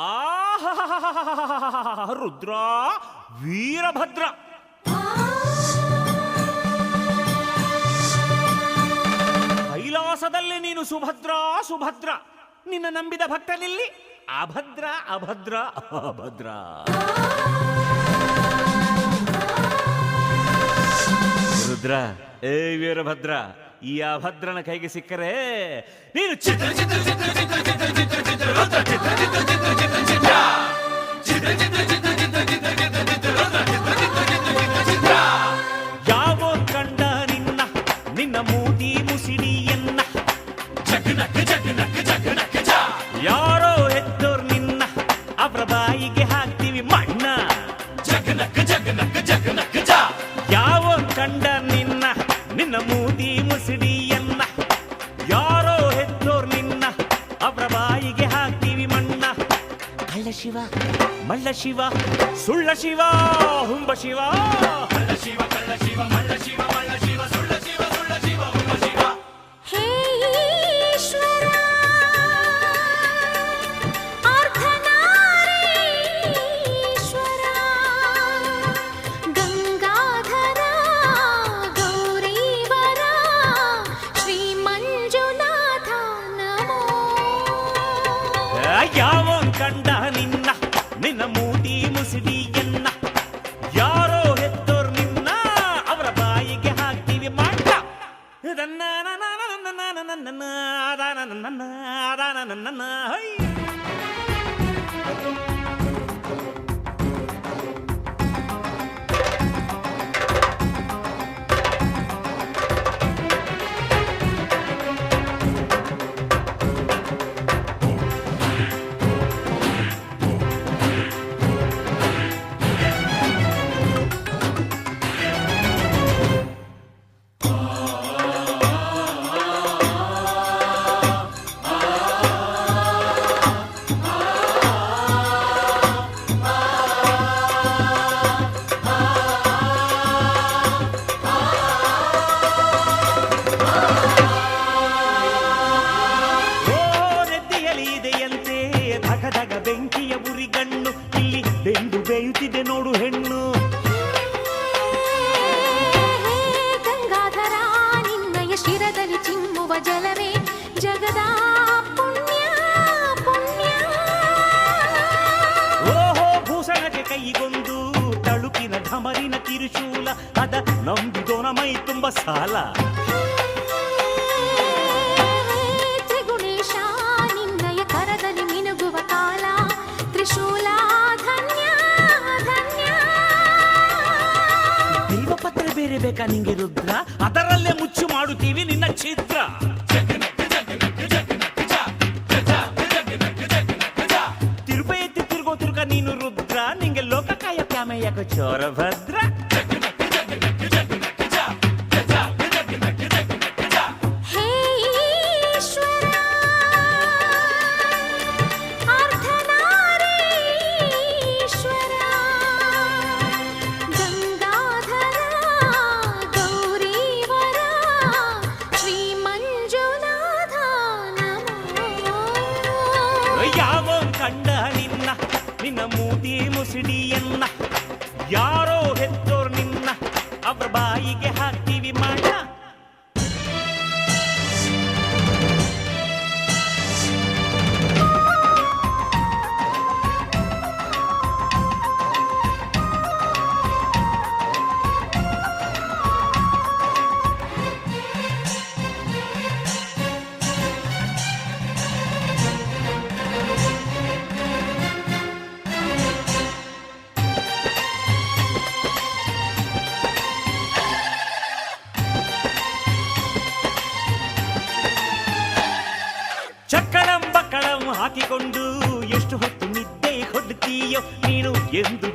ಆಹಾ ರುದ್ರ ವೀರಭದ್ರ ಕೈಲಾಸದಲ್ಲಿ ನೀನು ಸುಭದ್ರ ಸುಭದ್ರ ನಿನ್ನ ನಂಬಿದ ಭಕ್ತನಿಲ್ಲಿ ಅಭದ್ರ ಅಭದ್ರ ಅಭದ್ರ ರುದ್ರ ಏ ವೀರಭದ್ರ ಈ ಅಭದ್ರನ ಕೈಗೆ ಸಿಕ್ಕರೆ ನೀನು ಚಿತ್ರ ಚಿತ್ರ ಚಿತ್ರ ಚಿತ್ರ ಚಿತ್ರ ಚಿತ್ರ ಚಿತ್ರ ಚಿತ್ರ ಚಿತ್ರ ಬಾಯಿಗೆ ಹಾಕ್ತೀವಿ ಮಣ್ಣ. ಕಳ್ಳ ಶಿವ. ಮಳ್ಳ ಶಿವ ಸುಳ್ಳ ಶಿವ ಹುಂಬ ಶಿವ. ಕಳ್ಳ ಶಿವ ಕಳ್ಳ ಶಿವ ಮಳ್ಳ ಶಿವ ಮಳ್ಳ ಶಿವ ಸುಳ್ಳ ಯಾವ ಕಂಡ ನಿನ್ನ ನಿನ್ನ ಮೂತಿ ಮುಸಿಡಿಯನ್ನ ಬೆಂದು ಬೇಯುತ್ತಿದೆ ನೋಡು ಹೆಣ್ಣು ಗಂಗಾಧರ ನಿನ್ನಯ ಶಿರದಲ್ಲಿ ಚಿಮ್ಮುವ ಜಲವೇ ಜಗದ ಪುಣ್ಯ ಪುಣ್ಯ ಓಹೋ ಭೂಷಣಕ್ಕೆ ಕೈಗೊಂದು ತಳುಕಿನ ಢಮರಿನ ಕಿರುಶೂಲ ಅದ ನಂಬಿದೋನ ಮೈ ತುಂಬ ಸಾಲ ಬೇರೆ ಬೇಕಾ ನಿಂಗೆ ರುದ್ರ ಅದರಲ್ಲೇ ಮುಚ್ಚು ಮಾಡುತ್ತೀವಿ ನಿನ್ನ ಚಿತ್ರ ತಿರುಪ ಎತ್ತಿ ತಿರುಗೋ ತಿರುಗ ನೀನು ರುದ್ರ ನಿಂಗೆ ಲೋಕಕಾಯ ಕ್ಯಾಮಯ್ಯಕ ಚೋರ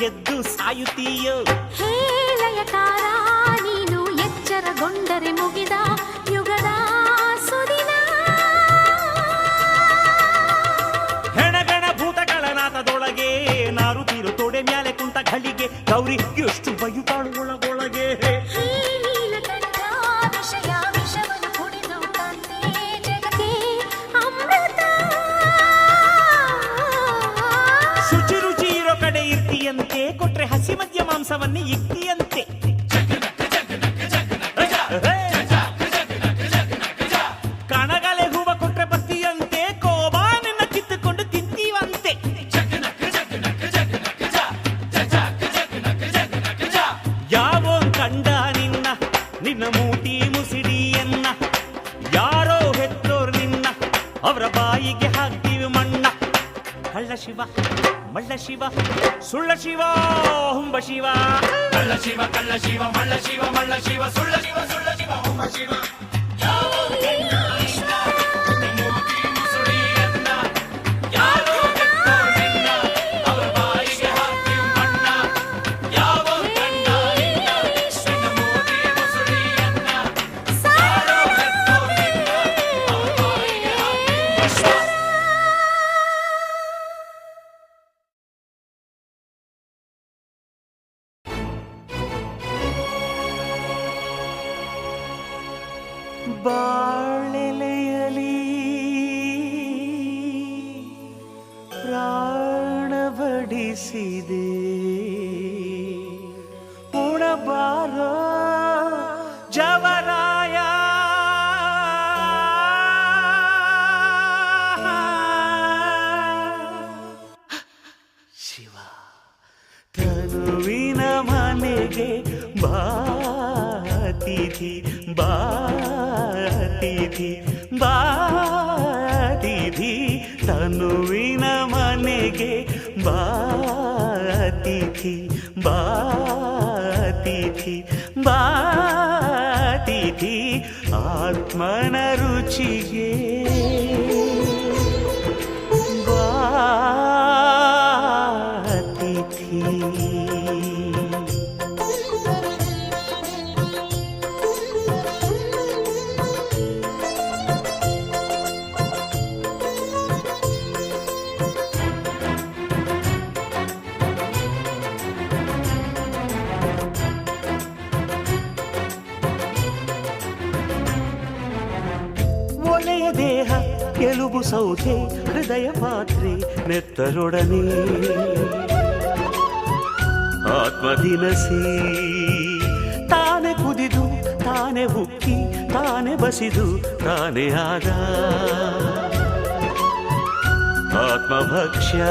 ಗೆದ್ದು ಸಾಯುತ್ತ ಮದ್ಯ ಮಾಂಸವನ್ನೇ ಇಕ್ತಿಯಂತೆ ಕಣಗಲೆ ಹೂವ ಕೊಟ್ರೆ ಬತ್ತಿಯಂತೆ ನಿನ್ನ ಕಿತ್ತುಕೊಂಡು ಕಂಡ ನಿನ್ನ ನಿನ್ನ ಮೂಟಿ ಮುಸಿಡಿಯನ್ನ, ಯಾರೋ ಹೆತ್ತೋರ್ ನಿನ್ನ, ಅವರ ಬಾಯಿಗೆ ಶಿವ, ಮಳ್ಳ ಶಿವ, ಸುಳ್ಳ ಶಿವ, ಹುಂಬ ಶಿವ. ಕಳ್ಳ ಶಿವ ಕಳ್ಳ ಶಿವ, ಮಳ್ಳ ಶಿವ ಮಳ್ಳ ಶಿವ, ಸುಳ್ಳ ಶಿವ ಸುಳ್ಳ ಶಿವ, ಹುಂಬ ಶಿವ. ಬಾತಿಥಿ ಬಾತಿಥಿ ದೇಹ ಎಲುಬು ಸೌಧೆ ಹೃದಯ ಪಾತ್ರೆ ನೆತ್ತರೊಡನೆ ಆತ್ಮದಿನಸಿ ತಾನೆ ಕುದಿದು ತಾನೆ ಉಕ್ಕಿ ತಾನೆ ಬಸಿದು ತಾನೇ ಆದ ಆತ್ಮಭಕ್ಷ್ಯ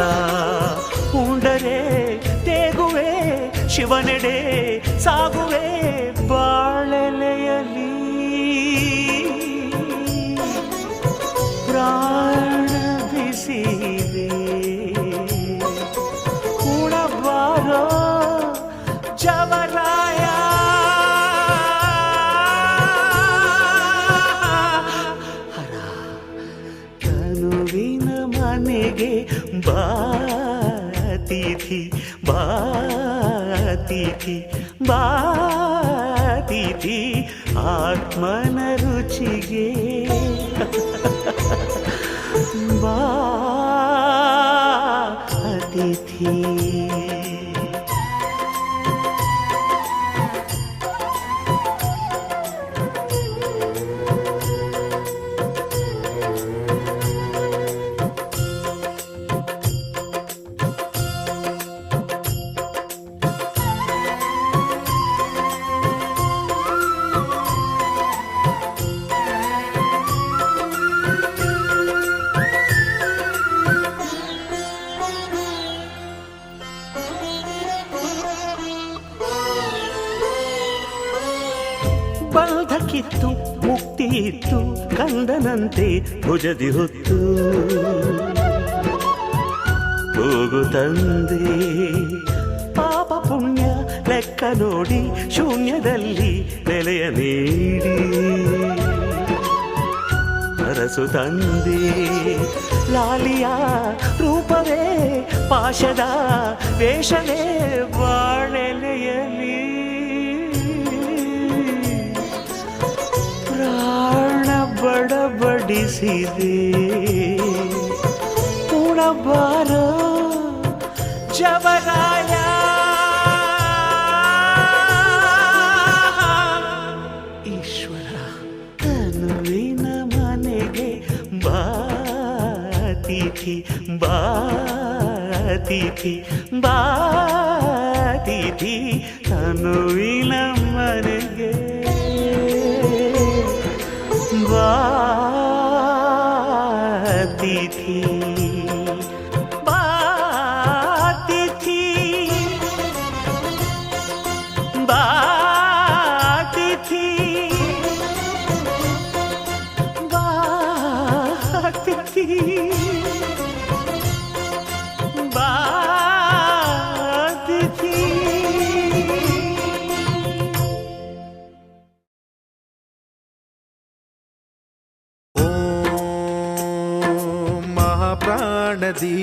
ಉಂಡರೆ ತೇಗುವೆ ಶಿವನೆಡೆ ಸಾಗುವೆ ಬಾಳೆಲೆಯಲಿ ಬಾತಿಥಿ ಬಾತಿಥಿ ಆತ್ಮನ ರುಚಿಗೆ ಭುಜದಿ ಹೊತ್ತು ಹೋಗು ತಂದೆ ಪಾಪ ಪುಣ್ಯ ಲೆಕ್ಕ ನೋಡಿ ಶೂನ್ಯದಲ್ಲಿ ನೆಲೆಯ ನೀಡಿ ಅರಸು ತಂದೆ ಲಾಲಿಯ ರೂಪವೇ ಪಾಶದ ವೇಷವೇ ಬಾಳೆಲೆಯಲಿ ಬಡಬಡಿಸಿದೆ. ಉಣಬಾರ ಜವರಾಯ. ಈಶ್ವರ ಕನುವಿನ ಮನೆಗೆ ಬಾತಿಥಿ ಬಾತಿಥಿ ಬಾತಿಥಿ ಬಾತಿಥಿ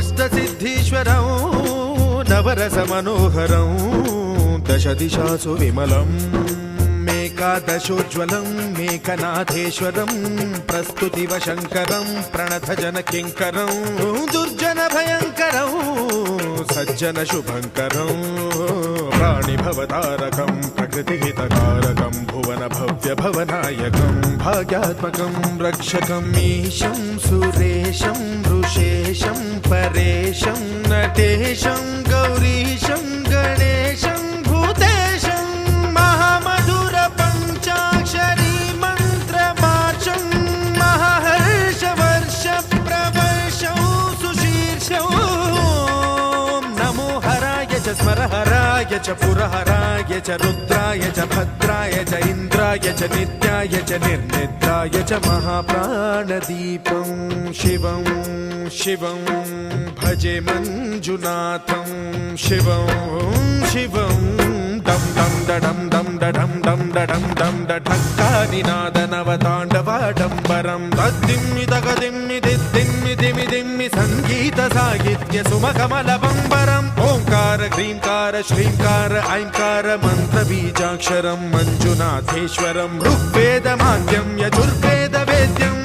अष्टसिद्धीश्वरं नवरसमनोहरं, दशदिशासु विमलम् मेकादशोज्ज्वलं मेकनाथेश्वरं प्रस्तुतिवशङ्करं प्रणतजनकिङ्करं दुर्जनभयङ्करं, सज्जनशुभङ्करं प्राणिभवतारकं प्रकृतिहितकारकं, भुवनभव्यभवनायकं, भाग्यात्मकं रक्षकम् ईशं, सुरेशं, ऋषेशं परेशं, नटेशं, गौरीशं, गणेशं, भूतेशं, महामधुर पञ्चाक्षरी मन्त्रमार्चं महर्षवर्ष प्रवर्षौ, सुशीर्षौ। नमो हराय च स्मरहराय च చ రుద్రాయ చ భద్రాయ చ ఇంద్రాయ చ నిత్యాయ చ నిర్నిద్రాయ చ మహాప్రాణదీపం శివం శివం భజే మంజునాథం శివం శివం. డం డం దడం డం దడం డం దడం డం దఠక్కానినాదనవతాండవాడంబరం తద్దిమ్మి దగదిమ్మి దిద్దిమ్మి దిమి దిమ్మి సంగీత సాహిత్య సుమకమల బంబరం ఓంకార హ్రీంకార శ్రీంకార ఐంకార मन्त्रबीजाक्षरं मञ्जुनाथेश्वरं ऋग्वेदमाद्यं यजुर्वेदवेद्यं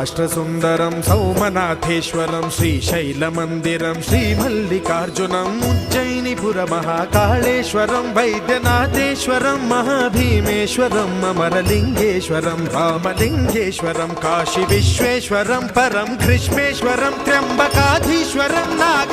రాష్ట్రసుందరం సౌమనాథేశ్వరం శ్రీశైలమందిరం శ్రీమల్లికార్జునం ఉజ్జయినిపుర మహాకాళేశ్వరం వైద్యనాథేశ్వరం మహాభీమేశ్వరం అమరలింగేశ్వరం రామలింగేశ్వరం కాశీ విశ్వేశ్వరం పరం కృష్ణేశ్వరం త్ర్యంబకాధీశ్వరం నాగ